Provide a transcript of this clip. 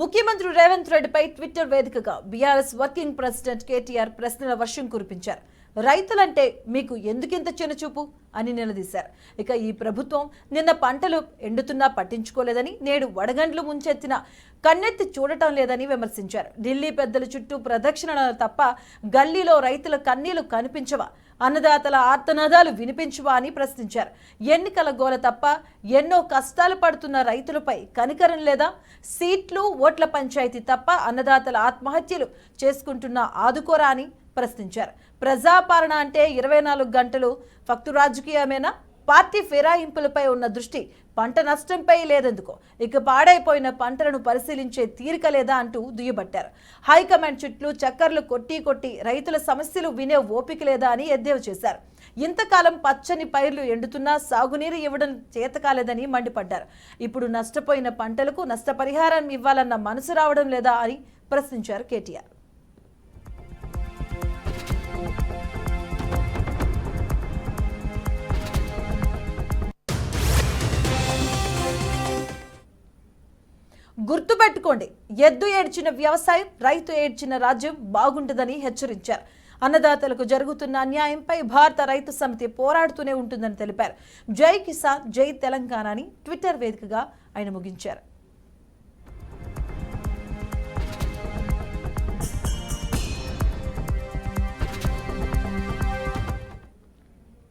ముఖ్యమంత్రి రేవంత్ రెడ్డిపై ట్విట్టర్ వేదికగా బీఆర్ఎస్ వర్కింగ్ ప్రెసిడెంట్ కేటీఆర్ ప్రశ్నల వర్షం కురిపించారు. రైతులంటే మీకు ఎందుకింత చిన్నచూపు అని నిలదీశారు. ఇక ఈ ప్రభుత్వం నిన్న పంటలు ఎండుతున్నా పట్టించుకోలేదని నేడు వడగండ్లు ముంచెత్తిన కన్నెత్తి చూడటం లేదని విమర్శించారు. ఢిల్లీ పెద్దల చుట్టూ ప్రదక్షిణలు తప్ప గల్లీలో రైతుల కన్నీలు కనిపించవా? అన్నదాతల ఆర్తనాదాలు వినిపించవా అని ప్రశ్నించారు. ఎన్నికల గోల తప్ప ఎన్నో కష్టాలు పడుతున్న రైతులపై కనికరం లేదా? సీట్లు ఓట్ల పంచాయతీ తప్ప అన్నదాతల ఆత్మహత్యలు చేసుకుంటున్న ఆదుకోరా అని ప్రశ్నించారు. ప్రజాపాలన అంటే ఇరవై నాలుగు గంటలు ఫక్తు రాజకీయమేనా? పార్టీ ఫిరాయింపులపై ఉన్న దృష్టి పంట నష్టంపై లేదెందుకో? ఇక పాడైపోయిన పంటలను పరిశీలించే తీరిక లేదా అంటూ దుయ్యబట్టారు. హైకమాండ్ చుట్లు చక్కర్లు కొట్టి కొట్టి రైతుల సమస్యలు వినే ఓపిక లేదా అని ఎద్దేవా చేశారు. ఇంతకాలం పచ్చని పైర్లు ఎండుతున్నా సాగునీరు ఇవ్వడం చేతకాలేదని మండిపడ్డారు. ఇప్పుడు నష్టపోయిన పంటలకు నష్టపరిహారం ఇవ్వాలన్న మనసు రావడం లేదా అని ప్రశ్నించారు కేటీఆర్. గుర్తుపెట్టుకోండి ఎద్దు ఏడ్చిన వ్యవసాయం రైతు ఏడ్చిన రాజ్యం బాగుంటుందని హెచ్చరించారు. అన్నదాతలకు జరుగుతున్న అన్యాయంపై భారత రైతు సమితి పోరాడుతూనే ఉంటుందని తెలిపారు. జై కిసాన్ జై తెలంగాణ అని ట్విట్టర్ వేదికగా ఆయన ముగించారు.